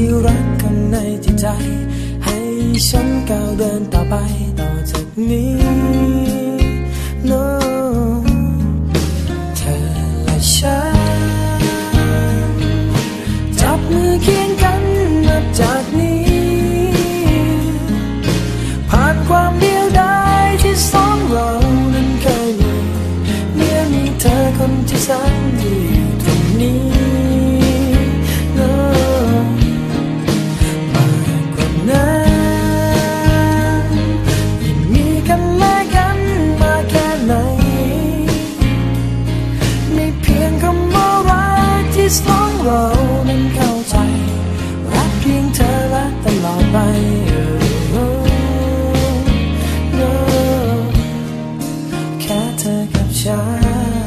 ที่รักข้างในจิตใจ ให้ฉันก้าวเดินต่อไปต่อจากนี้ สของเรานั้นเข้าใจ รักเพียงเธอและตลอดไปแค่เธอกับฉัน